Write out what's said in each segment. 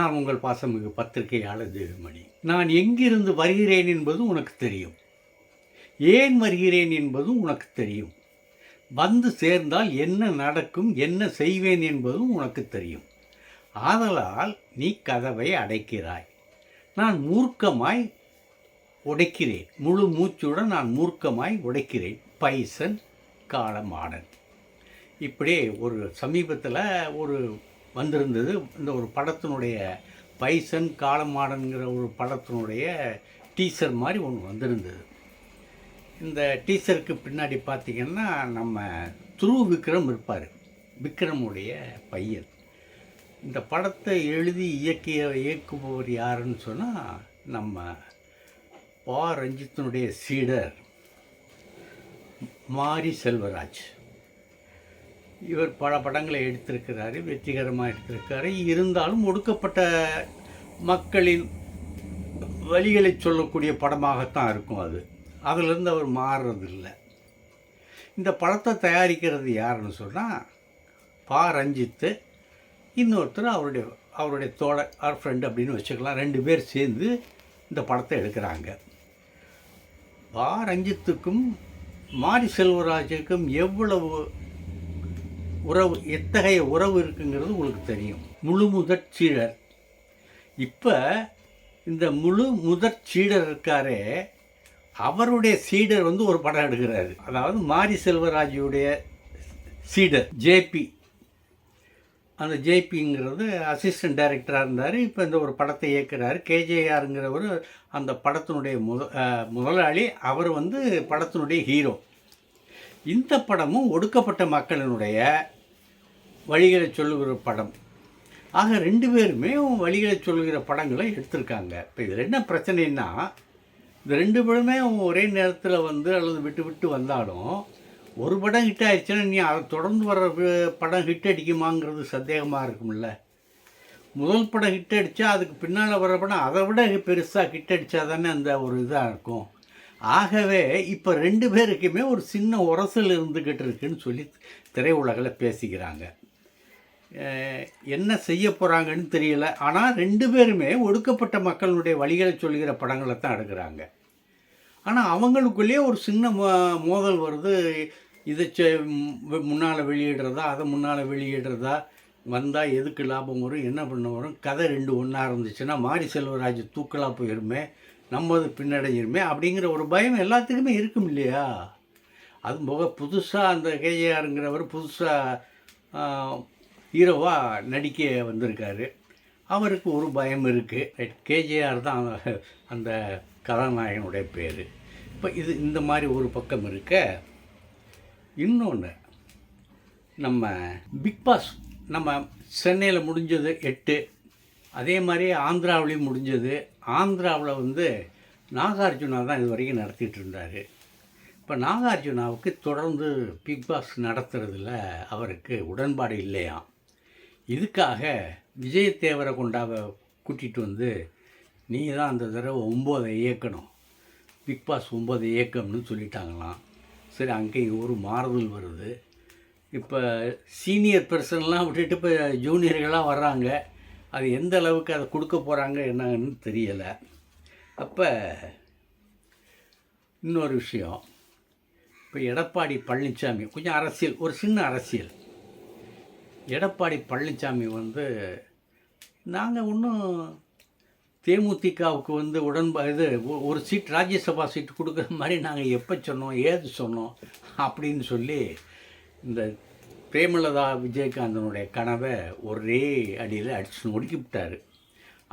நான் உங்கள் பாசமிகு பத்திரிகையாளர் தேவமணி. நான் எங்கிருந்து வருகிறேன் என்பது உனக்கு தெரியும். ஏன் வருகிறேன் என்பதும் உனக்கு தெரியும். வந்து சேர்ந்தால் என்ன நடக்கும் என்ன செய்வேன் என்பதும் உனக்கு தெரியும். ஆதலால் நீ கதவை அடைக்கிறாய். நான் மூர்க்கமாய் உடைக்கிறேன். முழு மூச்சுடன் நான் மூர்க்கமாய் உடைக்கிறேன். பைசன் காலமாடன் இப்படியே ஒரு சமீபத்தில் ஒரு வந்திருந்தது. இந்த ஒரு படத்தினுடைய பைசன் காலமாடன்கிற ஒரு படத்தினுடைய டீசர் மாதிரி ஒன்று வந்திருந்தது. இந்த டீசருக்கு பின்னாடி பார்த்திங்கன்னா நம்ம துரு விக்ரம் இருப்பார். விக்ரமுடைய பையன். இந்த படத்தை எழுதி இயக்கிய இயக்குபவர் யாருன்னு சொன்னால் நம்ம பா. ரஞ்சித்தினுடைய சீடர் மாரி செல்வராஜ். இவர் பல படங்களை எடுத்திருக்கிறாரு வெற்றிகரமாக எடுத்திருக்காரு. இருந்தாலும் ஒடுக்கப்பட்ட மக்களின் வழிகளை சொல்லக்கூடிய படமாகத்தான் இருக்கும் அது. அதிலிருந்து அவர் மாறுறதில்லை. இந்த படத்தை தயாரிக்கிறது யாருன்னு சொன்னால் பா. ரஞ்சித்து இன்னொருத்தர் அவருடைய அவருடைய தோழ அவர் ஃப்ரெண்டு அப்படின்னு வச்சுக்கலாம் ரெண்டு பேர் சேர்ந்து இந்த படத்தை எடுக்கிறாங்க. பா. ரஞ்சித்துக்கும் மாரி செல்வராஜுக்கும் எவ்வளவு உறவு எத்தகைய உறவு இருக்குங்கிறது உங்களுக்கு தெரியும். முழு முதற் சீடர். இப்போ இந்த முழு முதற் சீடர் இருக்காரே அவருடைய சீடர் வந்து ஒரு படம் எடுக்கிறாரு. அதாவது மாரி செல்வராஜுடைய சீடர் ஜேபி. அந்த ஜேபிங்கிறது அசிஸ்டன்ட் டைரக்டராக இருந்தார். இப்போ இந்த ஒரு படத்தை இயக்குறாரு. கேஜேஆருங்கிறவர் அந்த படத்தினுடைய முத முதலாளி. அவர் வந்து படத்தினுடைய ஹீரோ இந்த படமும் ஒடுக்கப்பட்ட மக்களினுடைய வழிகளை சொல்லுகிற படம். ஆக ரெண்டு பேருமே வழிகளை சொல்லுகிற படங்களை எடுத்திருக்காங்க. இப்போ இதில் என்ன பிரச்சனைன்னா இந்த ரெண்டு படமே ஒரே நேரத்தில் வந்து அல்லது விட்டு விட்டு வந்தாலும் ஒரு படம் ஹிட் ஆயிடுச்சுன்னா நீ அதை தொடர்ந்து வர படம் ஹிட் அடிக்குமாங்கிறது சந்தேகமாக இருக்கும்ல. முதல் படம் ஹிட் அடித்தா அதுக்கு பின்னால் வர படம் அதை விட பெருசாக ஹிட் அடித்தா தானே அந்த ஒரு இதாக இருக்கும். ஆகவே இப்போ ரெண்டு பேருக்குமே ஒரு சின்ன உரசல் இருந்துக்கிட்டு இருக்குன்னு சொல்லி திரையுலகில் பேசிக்கிறாங்க. என்ன செய்ய போகிறாங்கன்னு தெரியல. ஆனால் ரெண்டு பேருமே ஒடுக்கப்பட்ட மக்களுடைய வழிகளை சொல்கிற படங்களை தான் எடுக்கிறாங்க. ஆனால் அவங்களுக்குள்ளேயே ஒரு சின்ன மோ- மோதல் வருது. இதை முன்னால் வெளியிடுறதா அதை முன்னால் வெளியிடுறதா வந்தால் எதுக்கு லாபம் வரும் என்ன பண்ண வரும்? கதை ரெண்டு ஒன்றா இருந்துச்சுன்னா மாரி செல்வராஜ் தூக்கலாக போயிருமே. நம்மது பின்னடைஞ்சிருமே அப்படிங்கிற ஒரு பயம் எல்லாத்துக்குமே இருக்கும் இல்லையா? அது போக புதுசாக அந்த கேஜேஆருங்கிறவர் புதுசாக ஹீரோவாக நடிக்க வந்திருக்காரு. அவருக்கு ஒரு பயம் இருக்குது கேஜேஆர் தான் அந்த- அந்த கதாநாயகனுடைய பேர். இப்போ இது இந்த மாதிரி ஒரு பக்கம் இருக்க இன்னொன்று நம்ம பிக் பாஸ் நம்ம சென்னையில் முடிஞ்சது எட்டு அதே மாதிரி ஆந்திராவிலையும் முடிஞ்சது. ஆந்திராவில் வந்து நாகார்ஜுனா தான் இது வரைக்கும் நடத்திட்டு இருந்தார் இப்போ நாகார்ஜுனாவுக்கு தொடர்ந்து பிக் பாஸ் நடத்துறதுல அவருக்கு உடன்பாடு இல்லையாம் இதுக்காக விஜய் தேவரை கொண்டாவை கூட்டிகிட்டு வந்து நீ தான் அந்த தடவை ஒம்போதை இயக்கணும். பிக் பாஸ் ஒம்பது இயக்கம்னு சொல்லிட்டாங்களாம். சரி அங்கேயும் ஒரு மாறுதல் வருது. இப்போ சீனியர் பர்சன்லாம் விட்டுட்டு இப்போ ஜூனியர்களாக வர்றாங்க. அது எந்த அளவுக்கு அதை கொடுக்க போகிறாங்க என்னன்னு தெரியலை. அப்போ இன்னொரு விஷயம். இப்போ எடப்பாடி பழனிசாமி கொஞ்சம் அரசியல் ஒரு சின்ன அரசியல். எடப்பாடி பழனிசாமி வந்து நாங்கள் ஒன்றும் தேமுதிகவுக்கு வந்து உடன்பா இது ஒரு சீட் ராஜ்யசபா சீட் கொடுக்குற மாதிரி நாங்கள் எப்போ சொன்னோம் ஏது சொன்னோம் அப்படின்னு சொல்லி இந்த பிரேமலதா விஜயகாந்தனுடைய கனவை ஒரே அடியில் அடிச்சு ஒடுக்கி விட்டார்.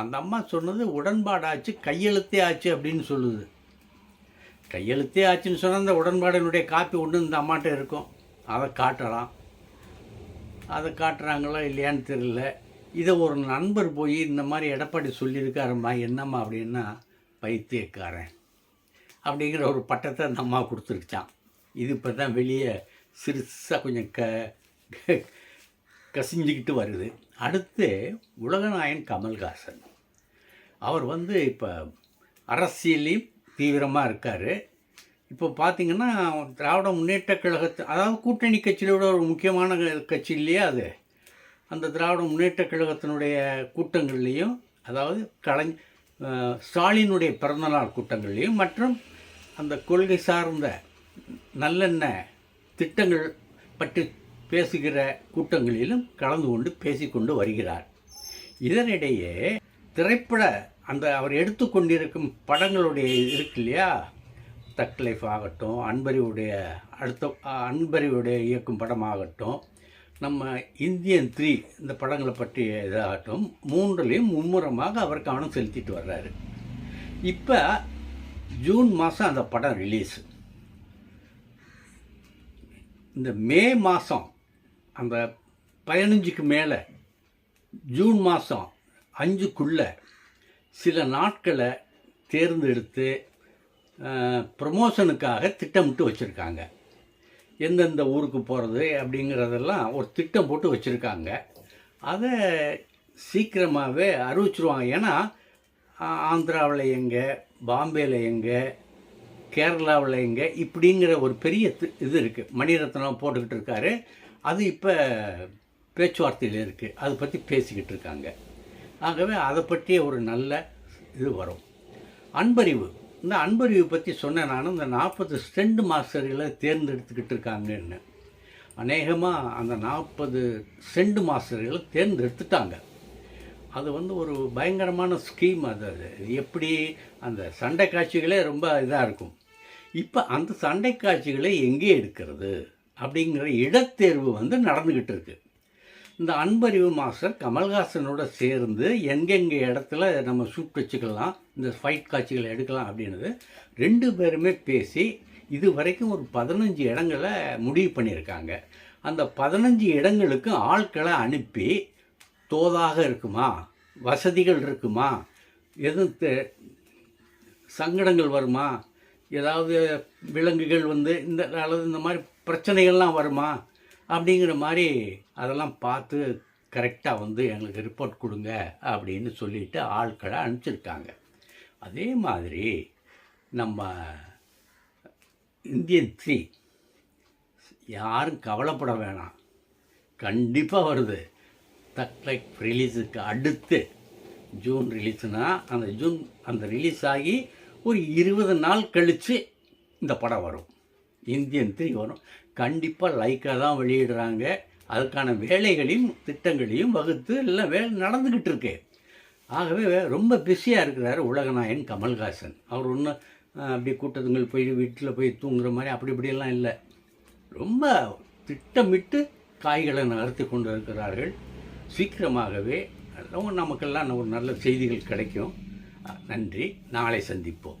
அந்த அம்மா சொன்னது உடன்பாடாச்சு கையெழுத்தே ஆச்சு அப்படின்னு சொல்லுது. கையெழுத்தே ஆச்சுன்னு சொன்னால் அந்த உடன்பாடினுடைய காப்பி ஒன்று இந்த அம்மாட்ட இருக்கும். அதை காட்டலாம். அதை காட்டுறாங்களா இல்லையான்னு தெரியல. இதை ஒரு நண்பர் போய் இந்த மாதிரி எடப்பாடி சொல்லியிருக்காரும்மா என்னம்மா அப்படின்னா பைத்தியக்காரன் அப்படிங்கிற ஒரு பட்டத்தை அந்த அம்மா கொடுத்துருச்சான் இது இப்போ தான் வெளியே சிறுசாக கொஞ்சம் க கசிஞ்சிக்கிட்டு வருது. அடுத்து உலகநாயன் கமல்ஹாசன். அவர் வந்து இப்போ அரசியலையும் தீவிரமாக இருக்கார். இப்போ பார்த்தீங்கன்னா திராவிட முன்னேற்ற கழகத்து அதாவது கூட்டணி கட்சியோட ஒரு முக்கியமான கட்சி இல்லையா அது? அந்த திராவிட முன்னேற்றக் கழகத்தினுடைய கூட்டங்கள்லேயும் அதாவது கலை ஸ்டாலினுடைய பிறந்தநாள் கூட்டங்கள்லேயும் மற்றும் அந்த கொள்கை சார்ந்த நல்லெண்ண திட்டங்கள் பற்றி பேசுகிற கூட்டங்களிலும் கலந்து கொண்டு பேசிக்கொண்டு வருகிறார். இதனிடையே திரைப்பட அந்த அவர் எடுத்துக்கொண்டிருக்கும் படங்களுடைய இருக்கு இல்லையா? தக் லைஃப் ஆகட்டும் அன்பறிவுடைய அடுத்த அன்பறிவுடைய இயக்கும் படமாகட்டும் நம்ம இந்தியன் த்ரீ இந்த படங்களை பற்றிய இதாகட்டும் மூன்றுலேயும் மும்முரமாக அவர் கவனம் செலுத்திட்டு வர்றாரு. இப்போ ஜூன் மாதம் அந்த படம் ரிலீஸ் இந்த மே மாதம் அந்த பதினஞ்சுக்கு மேலே ஜூன் மாதம் அஞ்சுக்குள்ளே சில நாட்களை தேர்ந்தெடுத்து ப்ரமோஷனுக்காக திட்டமிட்டு வச்சுருக்காங்க. எந்தெந்த ஊருக்கு போகிறது அப்படிங்கிறதெல்லாம் ஒரு திட்டம் போட்டு வச்சுருக்காங்க. அதை சீக்கிரமாகவே அறிவிச்சிருவாங்க. ஏன்னா ஆந்திராவில் எங்கே பாம்பேயில் எங்கே கேரளாவில் எங்கே இப்படிங்கிற ஒரு பெரிய இது இருக்குது மணிரத்னம் போட்டுக்கிட்டு இருக்காரு. அது இப்போ பேச்சுவார்த்தையில் இருக்குது அதை பற்றி பேசிக்கிட்டு இருக்காங்க. ஆகவே அதை பற்றிய ஒரு நல்ல இது வரும். அன்பறிவு. இந்த அன்பறிவு பற்றி சொன்னேன் நானும் இந்த நாற்பது ஸ்டெண்ட் மாஸ்டர்களை தேர்ந்தெடுத்துக்கிட்டு இருக்காங்கன்னு. அநேகமாக அந்த நாற்பது செண்டு மாஸ்டர்களை தேர்ந்தெடுத்துட்டாங்க. அது வந்து ஒரு பயங்கரமான ஸ்கீம் அது அது. எப்படி அந்த சண்டை காட்சிகளே ரொம்ப இதாக இருக்கும். இப்போ அந்த சண்டை காட்சிகளை எங்கே எடுக்கிறது? அப்படிங்கிற இடத்தேர்வு வந்து நடந்துக்கிட்டு இருக்கு. இந்த அன்பறிவு மாஸ்டர் கமல்ஹாசனோட சேர்ந்து எங்கெங்கே இடத்துல நம்ம ஷூட் வச்சுக்கலாம் இந்த ஃபைட் காட்சிகளை எடுக்கலாம் அப்படின்றது ரெண்டு பேருமே பேசி இது வரைக்கும் ஒரு பதினஞ்சு இடங்களை முடிவு பண்ணியிருக்காங்க. அந்த பதினஞ்சு இடங்களுக்கு ஆட்களை அனுப்பி தோதாக இருக்குமா? வசதிகள் இருக்குமா? எதுவும் சங்கடங்கள் வருமா? ஏதாவது விலங்குகள் வந்து இந்த அல்லது இந்த மாதிரி பிரச்சனைகள்லாம் வருமா? அப்படிங்கிற மாதிரி அதெல்லாம் பார்த்து கரெக்டாக வந்து எங்களுக்கு ரிப்போர்ட் கொடுங்க அப்படின்னு சொல்லிட்டு ஆட்களை அனுப்பிச்சிருக்காங்க. அதே மாதிரி நம்ம இந்தியன் த்ரீ யாரும் கவலைப்பட வேணாம். கண்டிப்பாக வருது. தக்லைக் ரிலீஸுக்கு அடுத்து ஜூன் ரிலீஸ்னால் அந்த ஜூன் அந்த ரிலீஸ் ஆகி ஒரு இருபது நாள் கழித்து இந்த படம் வரும். இந்தியன் த்ரீ வரும். கண்டிப்பாக லைக்காக தான் வெளியிடுறாங்க. அதுக்கான வேலைகளையும் திட்டங்களையும் வகுத்து எல்லாம் வேலை நடந்துக்கிட்டு இருக்கு. ஆகவே ரொம்ப பிஸியாக இருக்கிறாரு உலகநாயகன் கமல்ஹாசன். அவர் ஒன்றும் அப்படியே கூட்டத்துங்கள் போய் வீட்டில் போய் தூங்குற மாதிரி அப்படி இப்படியெல்லாம் இல்லை. ரொம்ப திட்டமிட்டு காய்களை நகர்த்தி கொண்டு இருக்கிறார்கள் சீக்கிரமாகவே ரொம்ப நமக்கெல்லாம் ஒரு நல்ல செய்திகள் கிடைக்கும். நன்றி. நாளை சந்திப்போம்.